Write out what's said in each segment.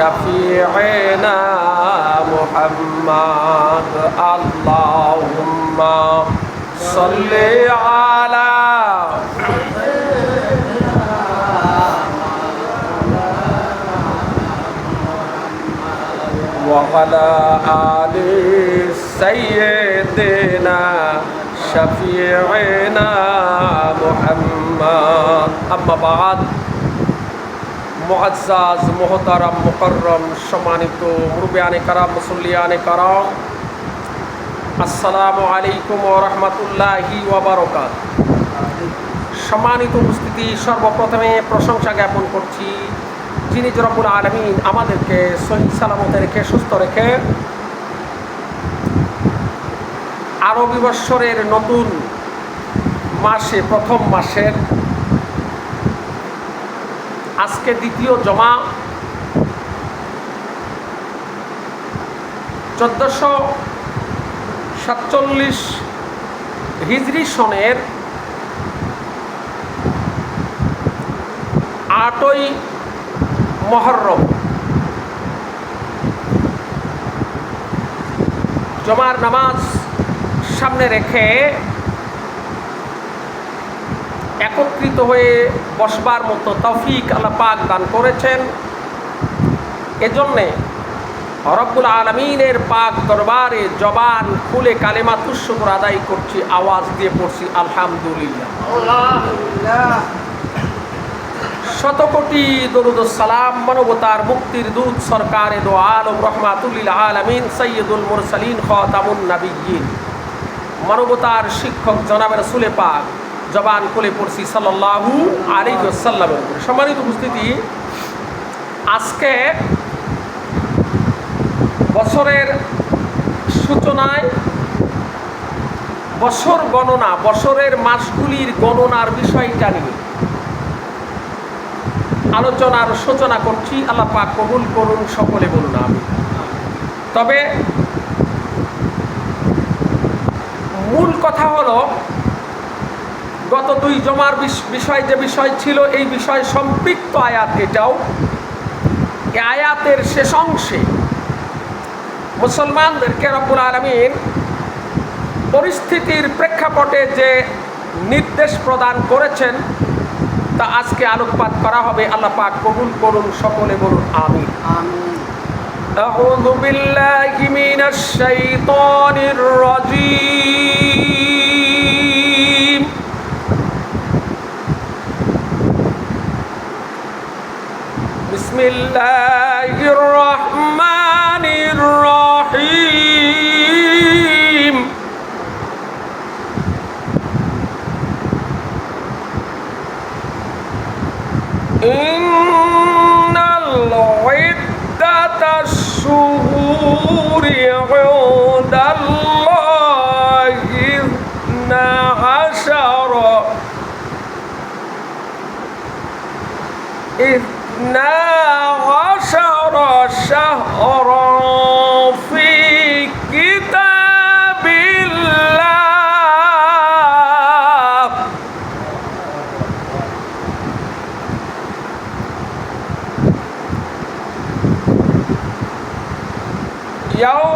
شفيعنا محمد. اللهم صل على وعلى آل سيدنا شفيعنا محمد. أما بعد মুআজ্জাজ, মোহতারাম, মোকরম, সম্মানিত মুরবিয়ানে কারাম, মুসল্লিয়ানে কারাম। আসসালামু আলাইকুম রাহমাতুল্লাহি ওয়া সম্মানিত উপস্থিতি, সর্বপ্রথমে প্রশংসা জ্ঞাপন করছি, যিনি জরবুল আলমিন আমাদেরকে সহি সালামতে রেখে, সুস্থ রেখে আরবি বৎসরের নতুন মাসে, প্রথম মাসের আজকে দ্বিতীয় জমা। চোদ্দশো সাতচল্লিশ হিজরি সনের আটই মহরম। জমার নামাজ সামনে রেখে একত্রিত হয়ে বসবার মতো তফিক আল্লাহ পাক দান করেছেন। এজন্যে রব্বুল আলমিনের পাক দরবারে জবান খুলে কালেমা তুষ্যকর আদায় করছি আওয়াজ দিয়ে পড়ছি আলহামদুলিল্লাহ। শতকোটি দরুদ সালাম মানবতার মুক্তির দূত সরকারে দো আলম রহমাতুল্লিল আলমিন সৈয়দুল মুরসালিন খতামুন নাবিয়িন মানবতার শিক্ষক জনাবের সুলে পাক জবান খুলে পড়ছি সাল্লাহু আলী সাল্লামের উপরে। সম্মানিত উপস্থিতি, আজকে বছরের সূচনায় বছর গণনা, বছরের মাসগুলির গণনার বিষয়টা নিয়ে আলোচনার সূচনা করছি। আল্লাহ কবুল করুন, সকলে বলুন আমি তবে মূল কথা হলো দুই জমার বিষ- বিষয় যে বিষয় ছিল এই বিষয় সম্পৃক্ত আয়াত এটাও এই আয়াতের শেষ অংশে মুসলমানদেরকে রব্বুল আলমিন পরিস্থিতির প্রেক্ষাপটে যে নির্দেশ প্রদান করেছেন তা আজকে আলোকপাত করা হবে আল্লাহ পাক কবুল করুন সকলে বলুন আমি আমিন أعوذ بالله من الشيطان الرجيم বিসমিল্লাহ।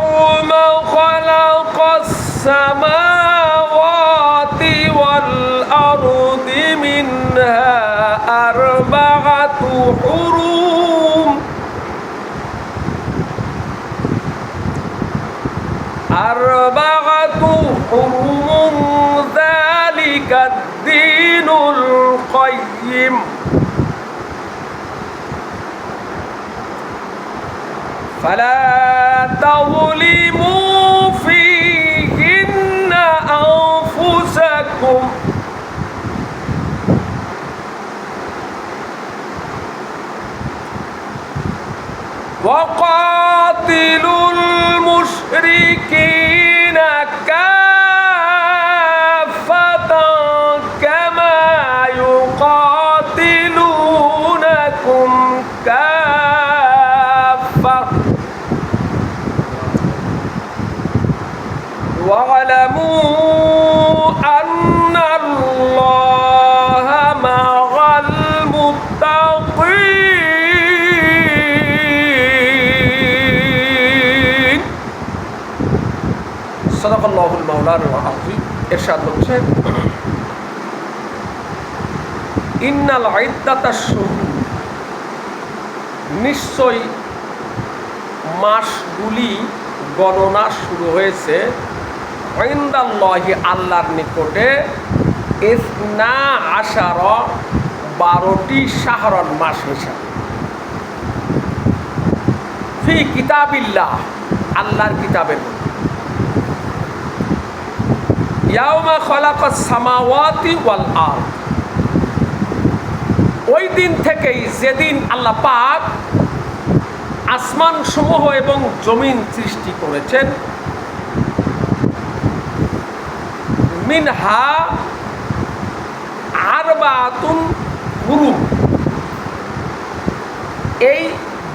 يوم خلق السماوات والأرض منها أربعة حروم. أربعة حروم ذلك الدين القيم. فلا تظلموا فيهن أنفسكم. وقاتلوا المشركين. ইন্নাল শুরু। নিশ্চয়ই মাসগুলি গণনা শুরু হয়েছে। ঐন্দাল্লাহি আল্লাহর নিকটে ইসনা আশার বারোটি সাহারণ মাস হিসাবে। ফি কিতাবিল্লাহ, আল্লাহর কিতাবের ইয়াউমা খলাকাস সামাওয়াতি ওয়াল আরদ। ওই দিন থেকেই যেদিন আল্লাহ পাক আসমান সমূহ এবং জমিন সৃষ্টি করেছেন, মিনহা আরবাতুন হুরুম। এই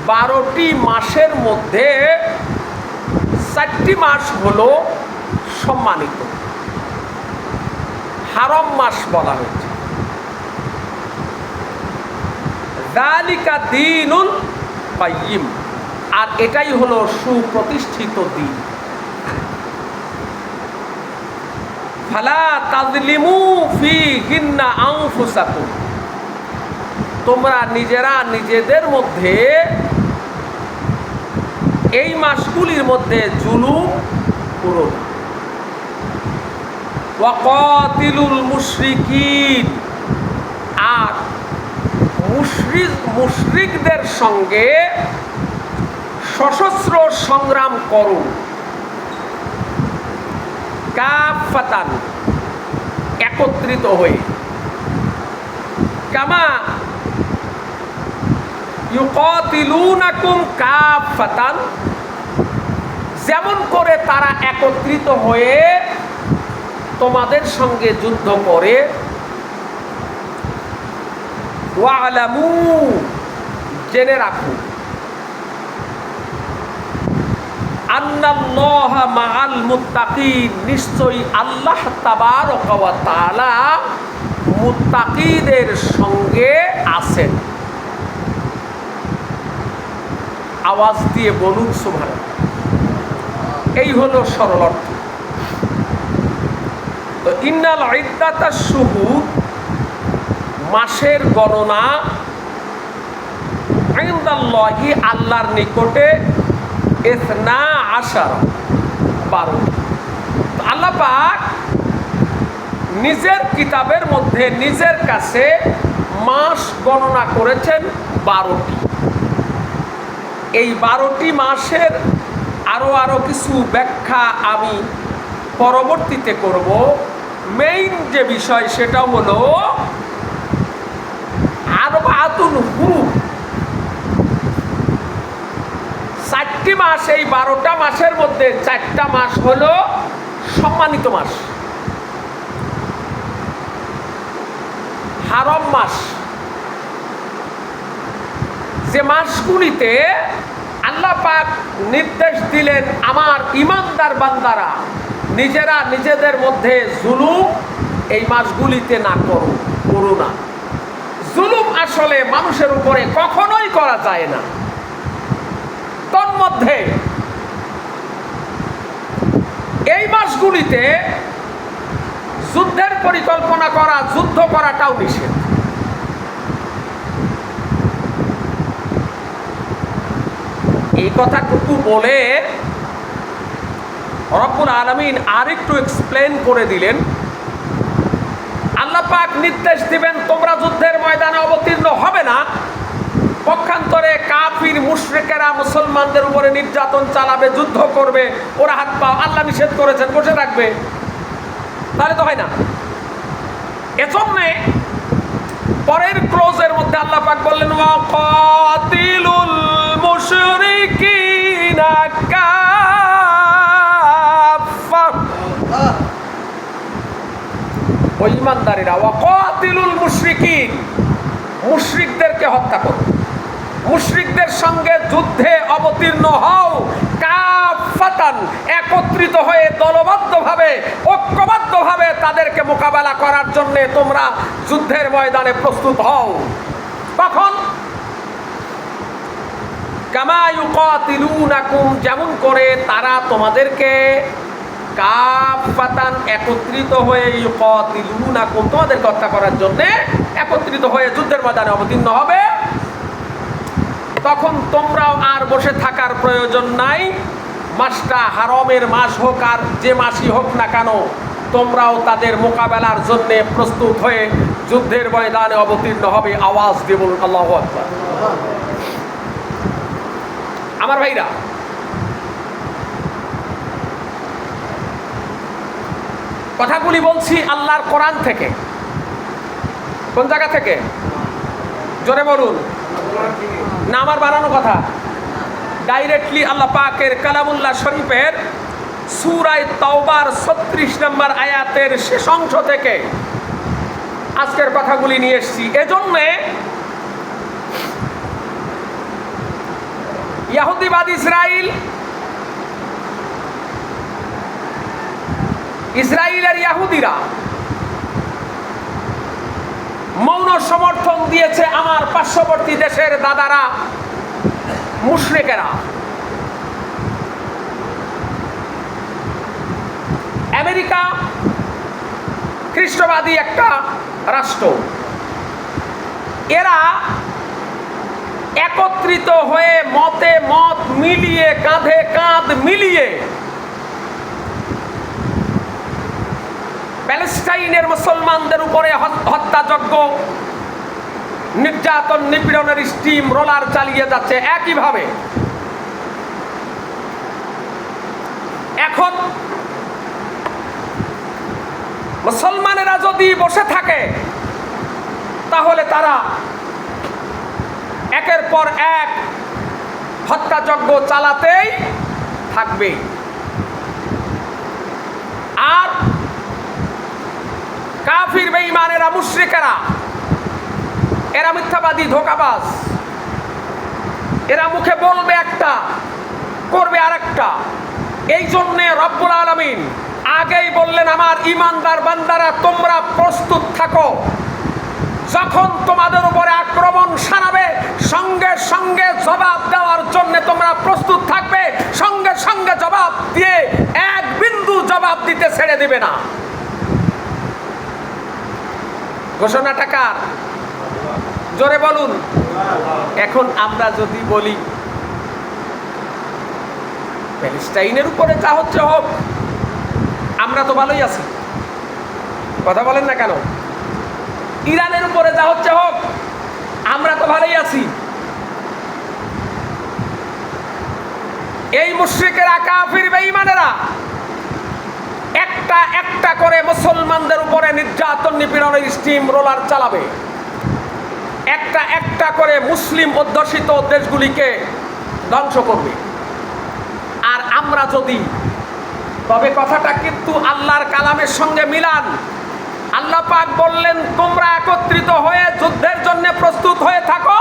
বারোটি মাসের মধ্যে চারটি মাস হলো সম্মানিত। হারম মাস বলা হয়েছে। দালিকা দিনুল কাইয়িম আর এটাই হলো সুপ্রতিষ্ঠিত দিন। ফালা তাজলিমু ফি হিন্না আনফুসাকুম। তোমরা নিজেরা নিজেদের মধ্যে এই মাসগুলির মধ্যে জুলুম করো ওয়াকাতিলুল মুশরিকিন। আর মুশরিক, মুশরিকদের সঙ্গে সশস্ত্র সংগ্রাম করো। কাফাতান একত্রিত হয়ে। কামা ইউকাতিলুনাকুম কাফাতান যেমন করে তারা একত্রিত হয়ে তোমাদের সঙ্গে যুদ্ধ করে ওয়ালামু, জেনে রাখুন মাআল মুত্তাকিন, নিশ্চয়ই আল্লাহ তাবারক ওয়া মুত্তাকিদের সঙ্গে আছেন। আওয়াজ দিয়ে বলুন সুবহান এই হলো সরল অর্থ। তো ইন্নাল ইদ্দাতা শুহু মাসের গণনা ইনদাল্লাহি আল্লাহর নিকটে এসনা আশার বারো। আল্লাহ পাক নিজের কিতাবের মধ্যে নিজের কাছে মাস গণনা করেছেন বারোটি। এই বারোটি মাসের আরও আরও কিছু ব্যাখ্যা আমি পরবর্তীতে করব। মেইন যে বিষয় সেটা হলো আরবাতুন হুরুম চারটি মাস, এই বারোটা মাসের মধ্যে চারটা মাস হলো সম্মানিত মাস। হারম মাস। যে মাসগুলিতে আল্লাহ পাক নির্দেশ দিলেন, আমার ইমানদার বান্দারা, নিজেরা নিজেদের মধ্যে জুলুম এই মাসগুলিতে না করো করো না। জুলুম আসলে মানুষের উপরে কখনোই করা যায় না। তন্মধ্যে এই মাসগুলিতে যুদ্ধের পরিকল্পনা করা, যুদ্ধ করাটাও নিষেধ। এই কথাটুকু বলে রব্বুল আলমিন আরেকটু এক্সপ্লেন করে দিলেন। আল্লাহ পাক নির্দেশ দিবেন, তোমরা যুদ্ধের ময়দানে অবতীর্ণ হবে না। পক্ষান্তরে কাফির, মুশরিকেরা মুসলমানদের উপরে নির্যাতন চালাবে, যুদ্ধ করবে, ওরা হাত পা আল্লাহ নিষেধ করেছেন, বসে রাখবে তাহলে তো হয় না। এজন্যে পরের ক্লোজের মধ্যে আল্লাহ পাক বললেন, ওয়াকাতিলুল মুশরিকিনা কাফা ও ইমানদারেরা, ওয়াকাতিলুল মুশরিকিন। মুশরিকদেরকে হত্যা করো। মুশরিকদের সঙ্গে যুদ্ধে অবতীর্ণ হও। কাফাতান, একত্রিত হয়ে দলবদ্ধভাবে, ঐক্যবদ্ধভাবে তাদেরকে মোকাবেলা করার জন্য তোমরা যুদ্ধের ময়দানে প্রস্তুত হও। কখন? কামা ইউকাতিলুনাকুম, যেমন করে তারা তোমাদেরকে কাফাতান, একত্রিত হয়ে ইউকাতিলুনাকুম, তোমাদেরকে হত্যা করার জন্য একত্রিত হয়ে যুদ্ধের ময়দানে অবতীর্ণ হবে। তখন তোমরাও আর বসে থাকার প্রয়োজন নাই। মাসটা হারমের মাস হোক আর যে মাসই হোক না কেন, তোমরাও তাদের মোকাবেলার জন্য প্রস্তুত হয়ে যুদ্ধের ময়দানে অবতীর্ণ হবে। আওয়াজ বলুন, আল্লাহ আমার ভাইরা, কথাগুলি বলছি আল্লাহর কোরআন থেকে। কোন জায়গা থেকে? জোরে বলুন। না আমার কথা। ডাইরেক্টলি আল্লাহ পাকের কালামুল্লাহ শরীফের সুরায় তওবার ছত্রিশ নম্বর আয়াতের শেষ অংশ থেকে আজকের কথাগুলি নিয়ে এসেছি। এজন্যে ইয়াহুদিবাদ ইসরাইল ইসরায়েলের ইয়াহুদিরা মৌন সমর্থন দিয়েছে আমার পার্শ্ববর্তী দেশের দাদারা, মুশরেকেরা। আমেরিকা খ্রিস্টবাদী একটা রাষ্ট্র। এরা একত্রিত হয়ে মতে মত মিলিয়ে, কাঁধে কাঁধ মিলিয়ে প্যালেস্টাইনের মুসলমানদের উপরে হত- হত্যাযজ্ঞ, নির্যাতন, নিপীড়নের স্টিম, রোলার চালিয়ে যাচ্ছে একইভাবে। এখন মুসলমানেরা যদি বসে থাকে, তাহলে তারা একের পর এক হত্যাযজ্ঞ চালাতেই থাকবে। আর কাফির বেঈমান এরা মুশরিকেরা। এরা মিথ্যাবাদী, ধোকাবাজ। এরা মুখে বলবে একটা, করবে আরেকটা। এই জন্যে রব্বুল আলমিন আগেই বললেন, আমার ইমানদার বান্দারা, তোমরা প্রস্তুত থাকো। যখন তোমাদের উপরে আক্রমণ সারাবে, সঙ্গে সঙ্গে জবাব দেওয়ার জন্য তোমরা প্রস্তুত থাকবে। সঙ্গে সঙ্গে জবাব দিয়ে এক বিন্দু জবাব দিতে ছেড়ে দিবে না। ঘোষণাটা কার? জোরে বলুন। এখন আমরা যদি বলি, প্যালেস্টাইনের উপরে যা হচ্ছে হোক, আমরা তো ভালোই আছি। কথা বলেন না কেন? ইরানের উপরে যা হচ্ছে হোক, আমরা তো ভালোই আছি। এই মুশ্রিকেরা কাফির বেঈমানেরা একটা একটা করে মুসলমানদের উপরে নির্যাতন নিপীড়নের স্টিম রোলার চালাবে। একটা একটা করে মুসলিম অধ্যুষিত দেশগুলিকে ধ্বংস করবে। আর আমরা যদি, তবে কথাটা কিন্তু আল্লাহর কালামের সঙ্গে মিলান। আল্লাহ পাক বললেন, তোমরা একত্রিত হয়ে যুদ্ধের জন্য প্রস্তুত হয়ে থাকো।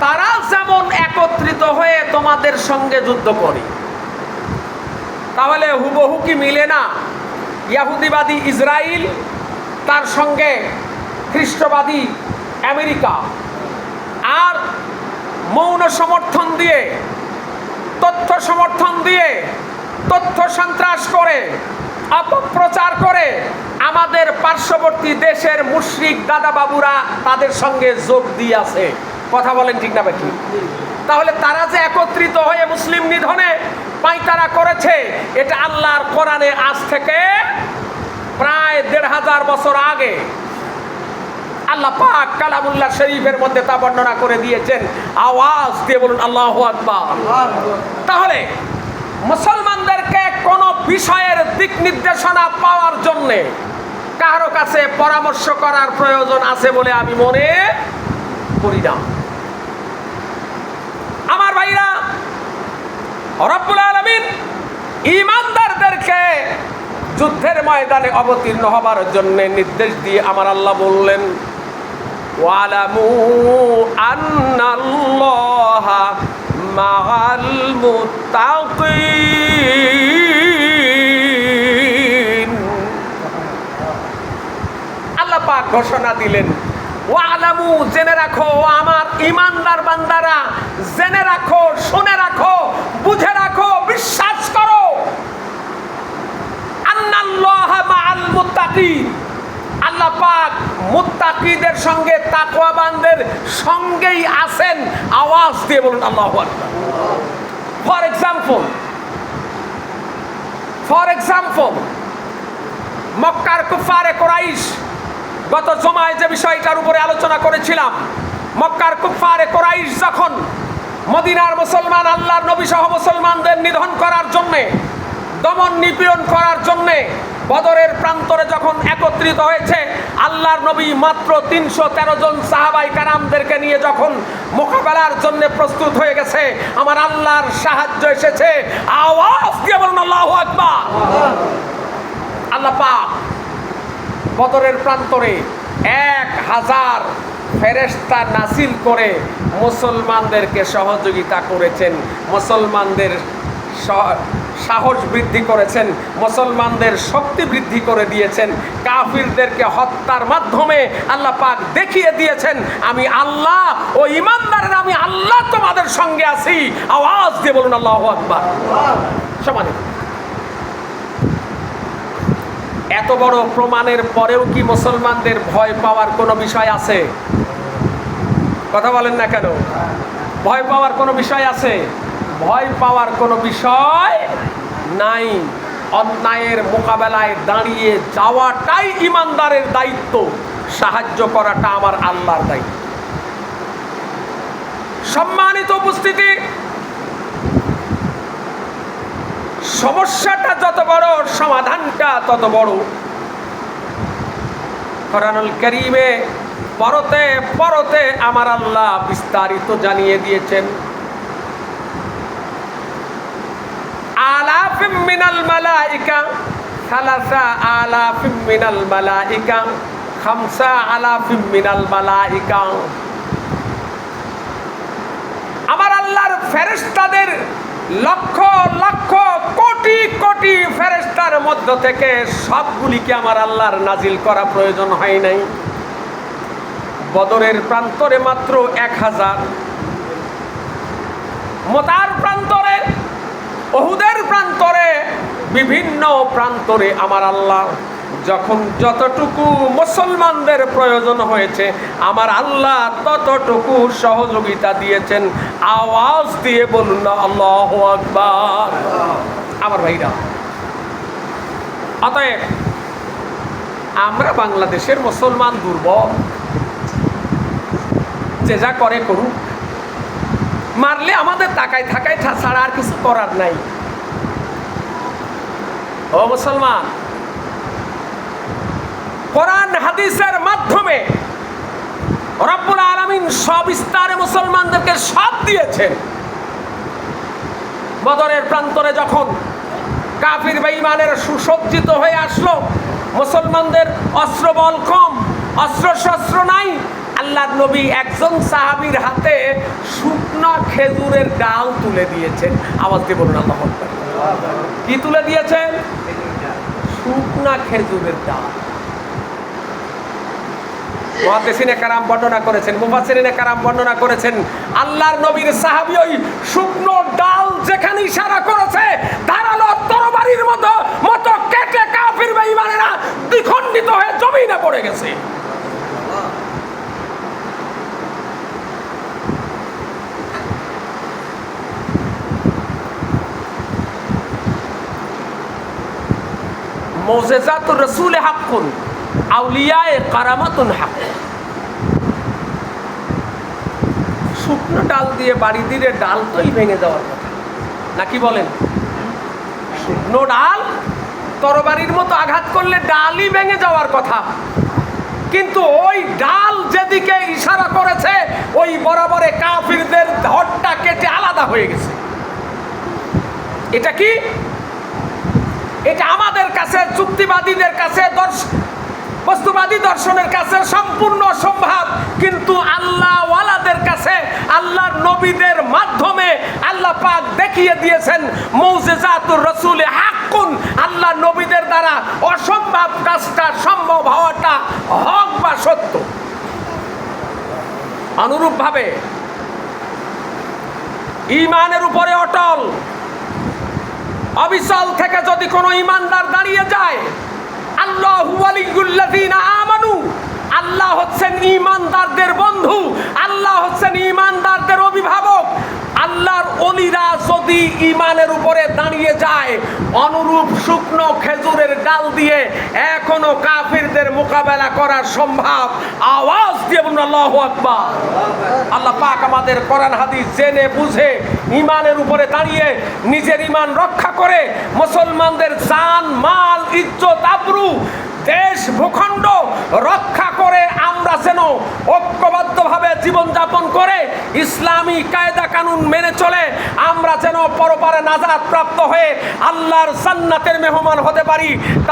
তারা যেমন একত্রিত হয়ে তোমাদের সঙ্গে যুদ্ধ করে তাহলে হুবহু কি মিলে না? ইয়াহুদিবাদী ইসরায়েল তার সঙ্গে খ্রিস্টবাদী আমেরিকা। আর মৌন সমর্থন দিয়ে, তথ্য সমর্থন দিয়ে, তথ্য সন্ত্রাস করে, অপপ্রচার করে আমাদের পার্শ্ববর্তী দেশের মুশ্রিক দাদা বাবুরা তাদের সঙ্গে যোগ দিয়ে আছে। কথা বলেন ঠিক না বেঠি তাহলে তারা যে একত্রিত হয়ে মুসলিম নিধনে পাইতারা করেছে। এটা আল্লাহর কোরআনে আজ থেকে প্রায় দেড় হাজার বছর আগে আল্লাহ পাক কালামুল্লাহ শরীফের মধ্যে তা বর্ণনা করে দিয়েছেন। আওয়াজ দিয়ে বলুন, আল্লাহ আকবার। তাহলে মুসলমানদেরকে কোনো বিষয়ের দিক নির্দেশনা পাওয়ার জন্যে কারও কাছে পরামর্শ করার প্রয়োজন আছে বলে আমি মনে করি না আমার ভাইরা রব্বুল আলমিন ইমানদারদেরকে যুদ্ধের ময়দানে অবতীর্ণ হবার জন্য নির্দেশ দিয়ে আমার আল্লাহ বললেন, ওয়ালামু আন্নাল্লাহা মাআল মুত্তাকিন। আল্লাহ পাক ঘোষণা দিলেন ও আলামু জেনে রাখো ও আমার ইমানদার বান্দারা, জেনে রাখো, শুনে রাখো, বুঝে রাখো, বিশ্বাস করো। আল্লাহ পাক মুত্তাকিদের সঙ্গে তাকওয়াবানদের সঙ্গেই আছেন। আওয়াজ দিয়ে বলুন আল্লাহু ফর এক্সাম্পল ফর এক্সাম্পল, মক্কার কুফারে কোরাইশ গত জমায় যে বিষয়টার উপরে আলোচনা করেছিলাম, মক্কার কুফারে কোরাইশ যখন মদিনার মুসলমান, আল্লাহর নবী সহ মুসলমানদের নিধন করার জন্যে, দমন নিপীড়ন করার জন্যে বদরের প্রান্তরে যখন একত্রিত হয়েছে, আল্লাহর নবী মাত্র তিনশো তেরো জন সাহাবাই কারামদেরকে নিয়ে যখন মোকাবেলার জন্য প্রস্তুত হয়ে গেছে, আমার আল্লাহর সাহায্য এসেছে। আওয়াজ বলুন, আল্লাহ আকবার। আল্লাহ পাক বদরের প্রান্তরে এক হাজার ফেরেস্তা নাসিল করে মুসলমানদেরকে সহযোগিতা করেছেন, মুসলমানদের সাহস বৃদ্ধি করেছেন, মুসলমানদের শক্তি বৃদ্ধি করে দিয়েছেন, কাফিরদেরকে হত্যার মাধ্যমে আল্লাহ পাক দেখিয়ে দিয়েছেন, আমি আল্লাহ, ও ইমানদারের আমি আল্লাহ তোমাদের সঙ্গে আছি। আওয়াজ দিয়ে বলুন আল্লাহ আকবার। সমানে। এত বড় প্রমাণের পরেও কি মুসলমানদের ভয় পাওয়ার কোনো বিষয় আছে? কথা বলেন না কেন? ভয় পাওয়ার কোনো বিষয় আছে? ভয় পাওয়ার কোনো বিষয় নাই। অন্যায়ের মোকাবেলায় দাঁড়িয়ে যাওয়াটাই ইমানদারের দায়িত্ব। সাহায্য করাটা আমার আল্লাহর দায়িত্ব। সম্মানিত উপস্থিতি সমস্যাটা যত বড়, সমাধানটা তত বড়। কোরআনুল করিমে পরতে পরতে আমার আল্লাহ বিস্তারিত জানিয়ে দিয়েছেন। আলাফিম মিনাল মালাইকা, সালাসা আলাফিম মিনাল মালাইকা, খামসা আলাফিম মিনাল মালাইকা। আমার আল্লাহর ফেরেশতাদের লক্ষ লক্ষ কোটি কোটি ফেরেস্তার মধ্য থেকে সবগুলিকে আমার আল্লাহর নাজিল করা প্রয়োজন হয় নাই। বদরের প্রান্তরে মাত্র এক হাজার। মোতার প্রান্তরে অহুদের প্রান্তরে, বিভিন্ন প্রান্তরে আমার আল্লাহ যখন যতটুকু মুসলমানদের প্রয়োজন হয়েছে, আমার আল্লাহ ততটুকু সহযোগিতা দিয়েছেন। আওয়াজ দিয়ে বলুন আল্লাহ আকবার। আমার ভাইরা। অতএব, আমরা বাংলাদেশের মুসলমান দুর্বল। যে যা করে করুক। মারলে আমাদের তাকায় থাকায় ছাড়া আর কিছু করার নাই। ও মুসলমান, কোরআন, হাদিসের মাধ্যমে রব্বুল আলমিন সব ইস্তারে মুসলমানদেরকে সব দিয়েছেন। বদরের প্রান্তরে যখন কাফির বেঈমানের সুসজ্জিত হয়ে আসলো। মুসলমানদের অস্ত্রবল কম, অস্ত্র শস্ত্র নাই। আল্লাহর নবী একজন সাহাবীর হাতে শুকনা খেজুরের ডাল তুলে দিয়েছেন। আওয়াজ দিয়ে বলুন, আল্লাহ। কি তুলে দিয়েছেন শুকনা খেজুরের ডাল। কারাম বর্ণনা করেছেন মুফাসিরিনে কারাম বর্ণনা করেছেন, আল্লাহর নবীর সাহাবী ওই শুকনো ডাল যেখানে ইশারা করেছে ধারালো তরবারির মতো মতো কেটে কাফির বেঈমানেরা দ্বিখণ্ডিত হয়ে জমিনে পড়ে গেছে। মোজেজাতুর রসুল হাক্কুন, আউলিয়ায়ে কারামাতুন হাক শুকনো ডাল দিয়ে বাড়ি দিলে ডাল তোই ভেঙে যাওয়ার কথা। নাকি বলেন? শুকনো ডাল? তরবারির মতো আঘাত করলে ডালই ভেঙে যাওয়ার কথা। কিন্তু ওই ডাল যেদিকে ইশারা করেছে, ওই বরাবরে কাফিরদের ধরটা কেটে আলাদা হয়ে গেছে। এটা কি? এটা আমাদের কাছে, চুক্তিবাদীদের কাছে, দর্শ বস্তুবাদী দর্শনের কাছে সম্পূর্ণ সম্ভব কিন্তু আল্লাহ ওয়ালাদের কাছে, আল্লাহর নবীদের মাধ্যমে আল্লাহ পাক দেখিয়ে দিয়েছেন, মৌজেজাতুর রসুলে হাক্কুন। আল্লাহ নবীদের দ্বারা অসম্ভব কাজটা সম্ভব হওয়াটা হক বা সত্য? অনুরূপভাবে ইমানের উপরে অটল। অবিচল থেকে যদি কোনো ইমানদার দাঁড়িয়ে যায়, আল্লাহ আল্লাহ হচ্ছেন ইমানদারদের বন্ধু, আল্লাহ হচ্ছেন ইমানদারদের অভিভাবক। আল্লাহর অলিরা যদি ইমানের উপরে দাঁড়িয়ে যায়, অনুরূপ শুকনো খেজুরের ডাল দিয়ে এখনও কাফিরদের মোকাবেলা করা সম্ভব। আওয়াজ দিয়ে বলুন, আল্লাহ আকবার। আল্লাহ পাক আমাদের কোরআন, হাদিস জেনে বুঝে ইমানের উপরে দাঁড়িয়ে নিজের ইমান রক্ষা করে মুসলমানদের জান, মাল, ইজ্জত, আবরু দেশ ভূখণ্ড রক্ষা করে আমরা যেন ঐক্যবদ্ধভাবে জীবনযাপন করে ইসলামী কায়দা কানুন মেনে চলে, আমরা যেন পরপারে নাজাদ প্রাপ্ত হয়ে আল্লাহর সান্নাতের মেহমান হতে পারি, তাও